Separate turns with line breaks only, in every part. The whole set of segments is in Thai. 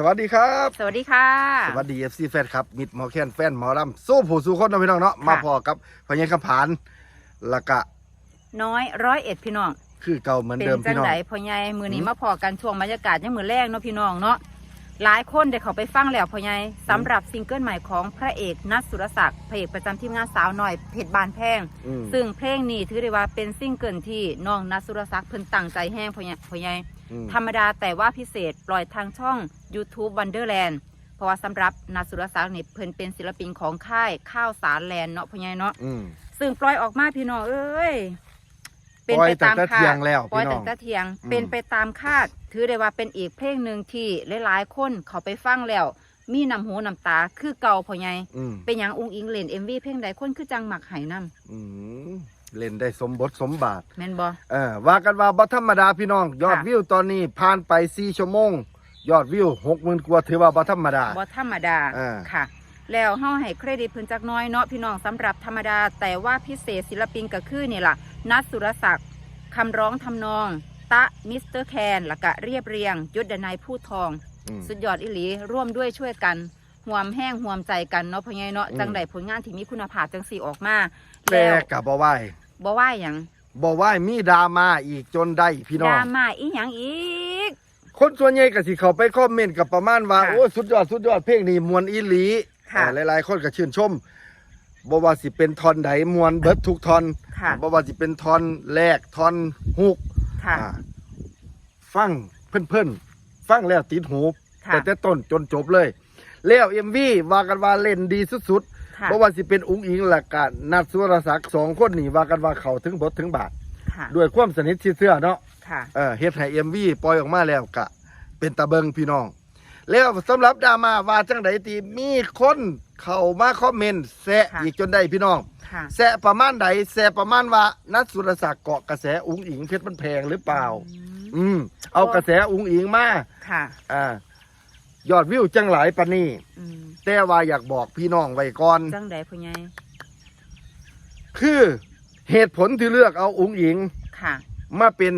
สวัสดีครับ
สวัสดีค่ะ
สวัสดีเอฟซีแฟนครับ มิดหมอแคนแฟนหมอลำสู้ผู้สู้คนนะพี่น้องเนาะ
ค่ะ
มาพอกับพญายคำผานแล้วก็
น้อยร้อยเอ็ดพี่น้อง
คือเก่าเหมือน
เป็น
เดิม
จั
พี่
ง
น้อง
ไดพ่อใหญ่มือนี้
อืม
มาพอกันช่วงบรรยากาศยังมือแรกเนาะพี่น้องเนาะหลายคนได้เขาไปฟังแล้วพ่อใหญ่สำหรับซิงเกิลใหม่ของพระเอกนัทสุรศักดิ์พระเอกประจำทีมงานสาวหน่อยเพชรบานแพง
อืม
ซึ่งเพลงนี้ถือได้ว่าเป็นซิงเกิลที่น้องนัทสุรศักดิ์เพิ่นตั้งใจแห้งพ่อใหญ่พ่อใหญ่
อืม
ธรรมดาแต่ว่าพิเศษปล่อยทางช่อง YouTube Wonderland เพราะว่าสำหรับนัทสุรศักดิ์นี่เพิ่นเป็นศิลปินของค่ายข้าวสารแลนด์เนาะพ่อใหญ่เนาะ
อืม
ซึ่งปล่อยออกมาพี่น้องเอ้ย
ปล่อยตั้งแต่เที่ยงแล้ว
ปล่อย
พี่น้
ตั้
อง
งแต่เที่ยง
อืม
เป็นไปตามคาด ถือได้ว่าเป็นอีกเพลงหนึ่งที่หลายๆคนเขาไปฟังแล้ว มีน้ำหูน้ำตาคือเก่าพ่อใหญ่
อืม
เป็นอย่างองค์อิงเล่นเอ็มวีเพลงใดคนคือจังหมักไห้น้
อืม เล่นได้สมบทสมบาทำ
แม่นบ่
เออว่ากันว่าบ่ธรรมดาพี่น้อง ยอด
ค่ะ
วิวตอนนี้ผ่านไป4ชั่วโมง ยอดวิว60,000กว่าถือว่าบ่ธรรมดา
บ่ธรรมดา
อ่า
ค่ะ แล้วเฮาให้เครดิตเพิ่นจักหน้อยเนาะพี่น้องสำหรับธรรมดา แต่ว่าพิเศษศิลปินก็คือนี่ล่ะนัทสุรศักดิ์คำร้องทำนอง ตะมิสเตอร์แคนแล้วก็เรียบเรียง ยุทธนายผู้ทอง
อืม
สุดยอดอิหลีร่วมด้วยช่วยกัน ห่วมแห้งห่วมใจกันเนาะพ่อใหญ่เนาะ
อืม
จังใดผลงานที่มีคุณภาพจังสี่ออกมา
แต่
แล้ว
ก็บ่ไหว
บ่ว่าหยัง
บ่ไหวมีดราม่าอีกจนได้พี่น้
ด
อง
ราม่าอีหยังอีก
คนส่วนใหญ่ก็สิเข้าไปคอมเมนต์กับประมาณว่า
ค่ะ
โอ้สุดยอดสุดยอดเพลงนี้มวนอีหลี
ค่ะ
อ่าหลายๆ คนก็ชื่นชมบ่ว่าสิเป็นท่อนใดมวนเบิดทุกท่อน
ค่ะ
บ่ว่าสิเป็นท่อนแรกท่อนฮุก
ค่ะ
อ่าฟังเพิ่นๆฟังแล้วติดหู
ค่ะ
แต่แต่ต้นจนจบเลย แล้ว MV ว่ากันว่าเล่นดีสุดๆ
ค่ะ
บ่ว่าสิเป็นอุ้งอิงและกานัดสุรศักดิ์สองคนนี่ว่ากันว่าเขาถึงบทถึงบาท
ค่ะ
ด้วยความสนิทชิดเสื้อเนาะ
ค่ะ
เออเฮ็ดให้เอ็มวีปล่อยออกมาแล้วกะ เป็นตะเบิงพี่น้อง แล้วสำหรับดราม่าว่าจังไดตีมีคนเข้ามาคอมเมนต์แซะ
ค่ะ
อีกจนได้พี่น้อง
ค่ะ
แซะประมาณใดแซะประมาณว่านัดสุรศักดิ์เกาะกระแสอุ้งอิงเพชรมันแพงหรือเปล่า
อืม
อืมเอากระแสอุ้งอิงมา
ค่ะ
อ่า ยอดวิวจังหลายปานนี้
อืม
แต่ว่าอยากบอกพี่น้องไว้ก่อน
จังใดพ่อใหญ่
คือเหตุผลที่เลือกเอาอุ้งอิง
ค่ะ
มาเป็น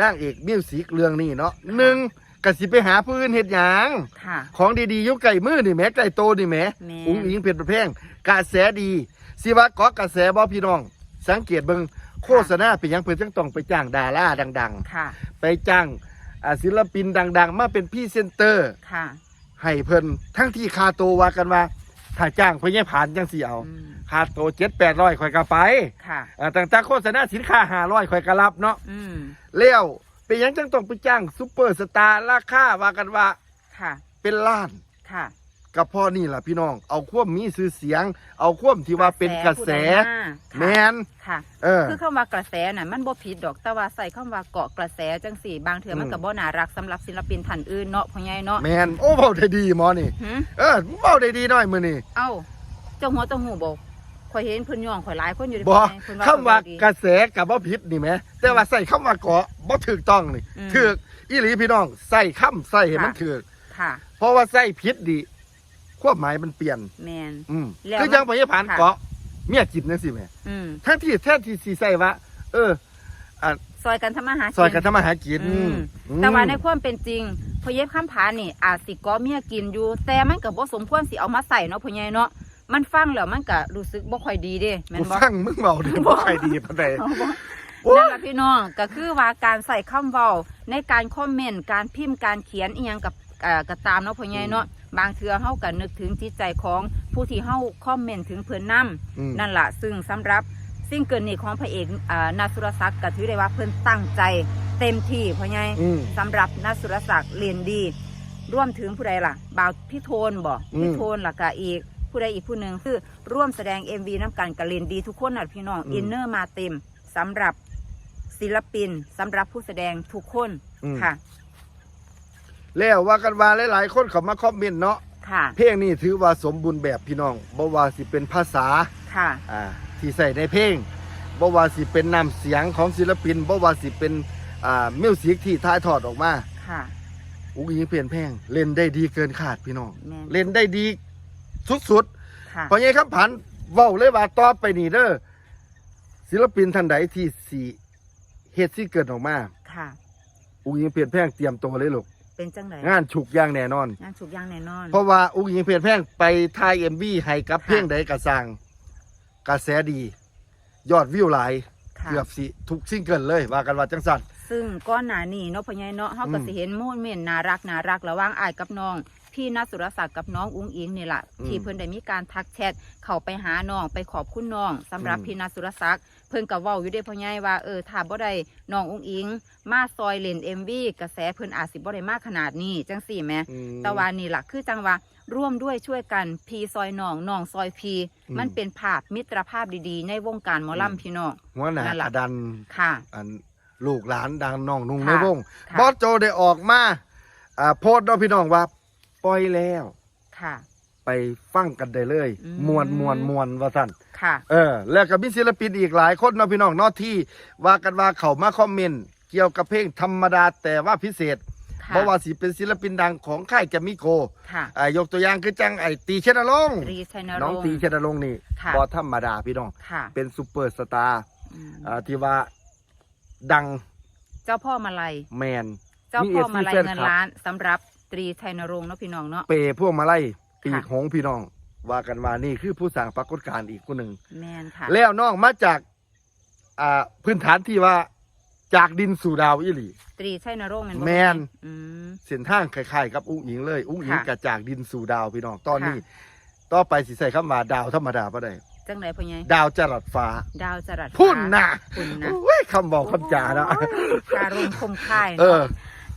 นางเอกมิวสิกเรื่องนี้เนาะหนึ่งกสิไปหาผู้อื่นเฮ็ดหยัง
ค่ะ
ของดีๆอยุไก่มือนี่แหมไก่โตนี่แหม
แม่
อุ้งอิงเพชรประแพงกระแสดีสิว่าเกาะกระแสบ่พี่น้อง สังเกตเบิ่งโฆษณาเป็นหยังเพิ่นจังต้องไปจ้างดาราดัง
ค่ะ
ๆ ไปจ้าง อ่าศิลปินดัง ๆ มาเป็นพรี่เซนเตอร์
ค่ะ
ให้เพิ่นทั้งที่ค่าโตวว่ากันว่า ถ้าจ้างเพิ่นยังผ่านจังสิเอา
อืม
ค่าโต7-800ข่อยก็ไป
ค่ะ
อ่าต่างๆโฆษณาสินค้า500ข่อยก็รับเนาะ
อืม
แล้วเป็นหยังจังต้องไปจ้างซุปเปอร์สตาร์ราคาว่ากันว่า
ค่ะ
เป็นล้าน
ค่ะ
กับพ่อนี่แหละพี่น้อง เอาควบมีชื่อเสียง เอาควบที่ว่าเป็นกระแส
ผู้
แม
ใดมาน
ค่ะ
ค่ะ
เออ
คือคำว่ากระแสน่ะมันบ่ผิดดอกแต่ว่าใส่คำว่าเกาะกระแสจังสี่ บางเถื่อมัน
อืม
ก็บ่น่ารักสำหรับศิลปินท่านอื่นเนาะพ่อใหญ่เนาะ
แมนโอ้เบาได้ดีหมอนี่
หึ
เออเบาได้ดีหน่อยมือนี่
เอ้าเจ้าหัวเจ้าหูบ่ข่อยเห็นเพิ่นย่องข่อยหลายคนอยู่ใน
บอ
เพิ่น
คำว่า
เพิ่น
กระแสกับบ่ผิดนี่แหมแต่ว่าใส่คำว่าเกาะบ่ถูกต้องนี่
อืม
ถูกอีหลีพี่น้องใส่คำใส่ให้มัน
ค่ะ
ถูก
ค่ะ
เพราะว่าใส่ผิดดี ความหมายมันเปลี่ยน
แมน
อืม
แล้ว
คือยังไปยังผ่าน
ค่ะ
เกาะเมียกินจังซี่แหม
อืม
ทั้งที่แท้ที่สิใส่ว่า เออ
ซอยกันทำมาหากิน
ซอยกันทำมาหากิน
อืม
อืม
แต่ว่าในความเป็นจริงพอเย็บข้ามผานี่อาจสิก็เมียกินอยู่ แต่มันก็บ่สมควรสิเอามาใส่เนาะพ่อใหญ่เนาะมันฟังแล้วมันก็รู้สึกบ่ค่อยดีเด้แม่น
กู
บ่
ฟังมึงเบาดิบ่ใครดีปานใดโอ้ย
นั่นแหละพี่น้องก็คือว่าการใส่คำเว้าในการคอมเมนต์การพิมพ์การเขียนอีหยังกับเอ่อก็ตามเนาะพ่อใหญ่เนาะ บางเทื่อเฮาก็นึกถึงจิตใจของผู้ที่เฮาคอมเมนต์ถึงเพิ่นนํ
อืม
นั่นล่ะซึ่งสำหรับซิงเกิลนี้ของพระเอกอ่านาสุรศักดิ์ก็ถือได้ว่าเพิ่นตั้งใจเต็มที่พ่อใหญ่
อืม
สำหรับนาสุรศักดิ์เรียนดีร่วมถึงผู้ใดล่ะบ่าวพี่โทนบ่
อืม
พี่โทนล่ะก็อีก ผู้ใดอีกผู้หนึ่งคือร่วมแสดง MV น้ำกันกับเรียนดีทุกคนน่ะพี่น้องอินเนอร์มาเต็มสำหรับศิลปินสำหรับผู้แสดงทุกคน
อืม
ค่ะ
แล้วว่ากันว่าหลายๆ คนเขามาคอมเมนต์เนาะ
ค่ะ
เพลงนี้ถือว่าสมบูรณ์แบบพี่น้องบ่ว่าสิเป็นภาษา
ค่ะ
อ่าที่ใส่ในเพลงบ่ว่าสิเป็นน้ำเสียงของศิลปินบ่ว่าสิเป็นอ่ามิวสิกที่ถ่ายทอดออกมา
ค่ะ
อุ้งอิงเปลี่ยนเพลงเล่นได้ดีเกินคาดพี่น้อง
แม่น
เล่นได้ดีสุด
ค่ะ
ๆเพราะงี้คำผันเว้าเลยว่าต่อไปนี่เด้อศิลปินท่านใดที่สิเฮ็ดสิเกิดออกมา
ค่ะ
อุ้งอิงเปลี่ยนเพลงเตรียมตัวเลยลูก
เเป็นจังได
งานฉุกอย่างแน่นอน
งานฉุกอย่างแน่นอน
เพราะว่าอุ้งยิงเพจแพงไปทายเอ็มวีให้กับ
ค่ะ
เพลงใดกระสังกระแสดี ยอดวิวหลาย
ค่ะ
เกือบสิทุกซิงเกิลเลยว่ากันว่าจังสัน
ซึ่งก้อนหนานี่เนาะพ่อใหญ่เนาะเฮาก็
อืม
สิเห็นโมเมนต์น่ารักน่ารักระหว่างอ้ายกับน้อง พี่นัทสุรศักดิ์กับน้องอุ้งอิงนี่แหละ
อืม
ที่เพิ่นได้มีการทักแชทเข้าไปหาน้องไปขอบคุณน้องสำหรับ
อืม
พี่นัทสุรศักดิ์เพิ่นก็เว้าอยู่เด้พ่อใหญ่ว่าเออถ้าบ่ได้น้องอุ้งอิง มาซอยเล่น MV กระแสเพิ่นอาจสิบ่ได้มากขนาดนี้จังซี่แหม
อืม
แต่ว่านี่ล่ะคือจังว่าร่วมด้วยช่วยกันพีซอยน้องน้องซอยพี
อืม
มันเป็นภาพมิตรภาพดีๆ ในวงการหมอ
อืม
ลำพี่น้อง
หัวหน้า
นั่นล่ะ
อดัน
ค่ะ
อันลูกหลานดังน้องนุ่ง
ค่ะ
ในวง
ค่ะ
บอสโจได้ออกมาอ่าโพสต์เนาะพี่น้องว่า ปล่อยแล้ว
ค่ะ
ไปฟังกันได้เลย
อืม
มวนมวนมวนว่าสั่น
ค่ะ
เออ แล้วก็มีศิลปินอีกหลายคนเนาะพี่น้องเนอกที่ ว่ากันว่าเขามาคอมเมนต์เกี่ยวกับเพลงธรรมดาแต่ว่าพิเศษ
ค่ะ
เพราะว่าสิเป็นศิลปินดังของค่ายแกมมิโก
ค่ะ
อ่ายกตัวอย่างคือจังไอตีเชนรงค์
ตรีชัยน
น้อง
รงค์
ตีเชนรงค์นี่
ค่ะ
บอธรรมดาพี่น้อง
ค่ะ
เป็นซูเปอร์สตาร์
อืม
อ่าที่ว่าดัง
เจ้าพ่อมาลัย
แมน
เจ้าพ่อมาลัย
มี FC
เงินล้านสำหรับ ตรีชัยนรงค์เนาะพี่น้องเนาะ
เปย์พวกมาไล่ปี
ค่ะ
กหงส์พี่น้อง ว่ากันว่านี่คือผู้สร้างปรากฏการณ์อีกคนหนึ่ง
แมนค่ะ
แล้วน้องมาจาก อ่าพื้นฐานที่ว่าจากดินสู่ดาวอิหลี
ตรีชัยนรงค์แม่นบ่
แม่น
อืม
เส้นทางคล้ายๆกับอุ้งอิงเลย อุ้งอิง
ค่ะ
กับจากดินสู่ดาวพี่น้องตอนนี้
ค่ะ
ต่อไปสิใส่คำว่าดาวธรรมดาบ่ได้
จังไดพ่อใหญ่
ดาวจรัสฟ้า
ดาวจรัสฟ้า
พุ่นนะ
พุ่นนะ
โอ้ยคำบอกคำจาเนาะ
การุณคมค่าย
เอ
เนาะ
อ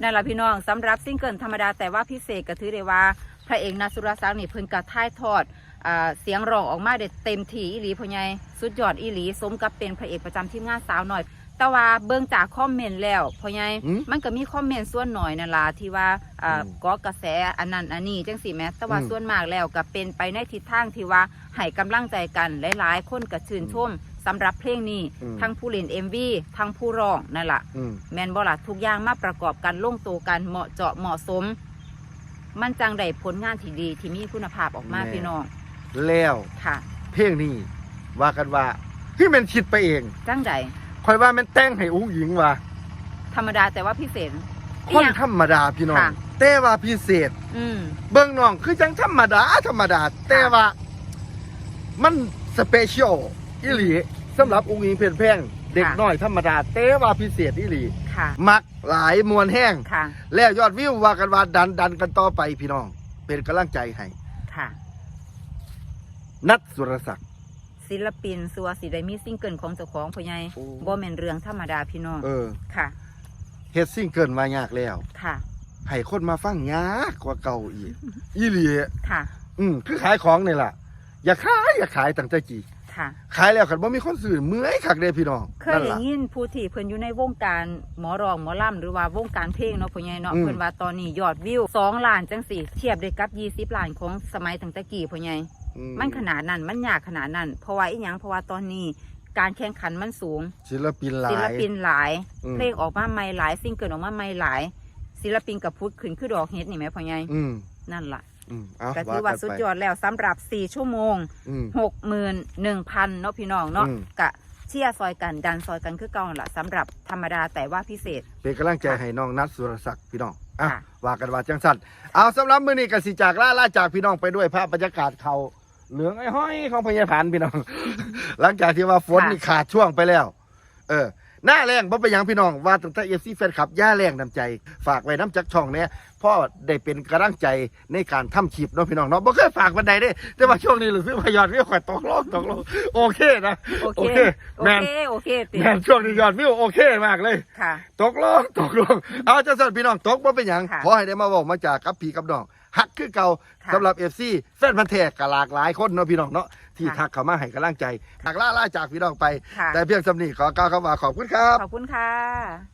นั่นแหละพี่น้องสำหรับซิงเกิลธรรมดาแต่ว่าพิเศษก็ถือได้ว่าพระเอกนาสุรศักดิ์นี่เพิ่นกระท่ายทอดอ่าเสียงร้องออกมาได้เต็มที่อีหลีพ่อใหญ่สุดยอดอีหลีสมกับเป็นพระเอกประจำทีมงานสาวหน่อย แต่ว่าเบิ่งจากคอมเมนต์แล้วพ่อใหญ่
หืม
มันก็มีคอมเมนต์ส่วนหน่อยนั่นล่ะที่ว่าอ่า
อืม
ก่อกระแสอันนั้นอันนี้จังสี่แม้แต่ว่า
อืม
ส่วนมากแล้วก็เป็นไปในทิศทางที่ว่าให้กำลังใจกันหลายๆ คนก็ชื่นชม สำหรับเพลงนี้
อืม
ทั้งผู้เล่น MV ทั้งผู้ร้องนั่นล่ะ
อืม
แมนบอล่ะทุกอย่างมาประกอบกันลงตัวกันเหมาะเจาะเหมาะสม มันจังได้ผลงานที่ดีที่มีคุณภาพออกมา
แม่
พี่น้อง
แล้ว
ค่ะ
เพลงนี้ว่ากันว่าที่มันคิดไปเอง
จังใด
คอยว่ามันแต่งให้อุ้งอิงว่า
ธรรมดาแต่ว่าพิเศษ
คน
อิหยัง
ธรรมดาพี่น้อง
ค่ะ
แต่ว่าพิเศษ
อืม
เบิ่งน้องคือจังธรรมดาธรรมดา แต่ว่า มันสเปเชียล อีหลีสำหรับอุ้งอิงเพลินแพงเด็กน้อยธรรมดาแต่ว่าพิเศษอีหลี
ค่ะ
มักหลายมวลแห้ง
ค่ะ
แล้วยอดวิวว่ากันว่าดันดันกันต่อไปพี่น้อง เป็นกำลังใจให้
ค่ะ
นัทสุรศักดิ์
ศิลปินสัวสีได้มีซิงเกิลของเจ้าของพ่อใหญ่
โอ้
บ่แม่นเรื่องธรรมดาพี่น้อง
เออ
ค่ะ
เฮ็ดซิ่งเกินมายากแล้ว
ค่ะ
ให้คนมาฟังยากกว่าเก่าอีกอีหลี
ค่ะ
อืมคือขายของนี่ล่ะ อย่าขายอย่าขายตั้งแต่กี่
ค่ะ
ขายแล้วคันบ่มีคนซื้อเมื่อยคักเด้พี่น้อง
เคย
นั่น
ได้
ล่ะ
ยินผู้ที่เพิ่นอยู่ในวงการหมอรองหมอลำหรือว่าวงการเพลงเนาะพ่อใหญ่เนาะ
อืม
เพิ่นว่าตอนนี้ยอดวิว2ล้านจังสี่เทียบได้กับ20ล้านของสมัยตั้งแต่กี้พ่อใหญ่
อื
มันขนาดนั้นมันยากขนาดนั้น เพราะว่าอีหยังเพราะว่าตอนนี้การแข่งขันมันสูง
ศิลปินหลาย
ศิลปินหลาย
อืม
เพลงออกมาใหม่หลายซิงเกิลออกมาใหม่หลาย ศิลปินกับพุทธขึ้นคือดอกเฮ็ดนี่แหมพ่อใหญ่
อืม
นั่นล่ะ
อืมเอา
ก็ถือว่า
กัน
สุด
ไป
ยอดแล้วสำหรับ4ชั่วโมง
อืม
61,000เนาะพี่น้องเนาะ
อืม
กะเชียร์ซอยกันดันซอยกันคือเก่านั่นล่ะสำหรับธรรมดาแต่ว่าพิเศษ
เป็นกำลังใจให้น้องนัทสุรศักดิ์พี่น้องอะ
ค่ะ
ว่ากันว่าจังสันเอาสำหรับมื้อนี้กสิจากล่าล่าจากพี่น้องไปด้วยภาพบรรยากาศเขาเหลืองไอ้ห้อยของพญาผานพี่น้อง หลังจากที่ว่าฝนนี่ขาดช่วงไปแล้ว เออ หน้าแรงบ่เป็นหยังพี่น้องว่าตั้งแต่เอฟซีแฟนคลับย่าแรงน้ำใจ ฝากไว้น้ำจักช่องเนี่ยพ่อได้เป็นกำลังใจในการทำคลิปเนาะพี่น้องเนาะบ่เคยฝากบันไดเด้แต่ว่าช่วงนี้รู้สึกว่ายอดวิวข่อยตกลงตกลงโอเคนะ
โอเค
โอเค
โอ
แมน
เคโอเคติ
แมนช่วงนี้ยอดวิวโอเคมากเลย
ค่ะ
ตกลงตกลงเอาจะสั่นพี่น้องตกบ่เป็นหยัง
ค่ะ
ขอให้ได้มาบอกมาจากกับพี่กับน้อง ฮักคือเก่า
ค่ะ
สำหรับเอฟซีแฟนพันธุ์แท้ก็หลากหลายคนเนาะพี่น้องเนาะที่
ค่ะ
ทักเข้ามาให้กำลังใจหักล่าล่าจากพี่น้องไป
ค่ะ
แต่เพียงสำนีขอกล่าวคำว่าขอบคุณครับ
ขอบคุณค่ะ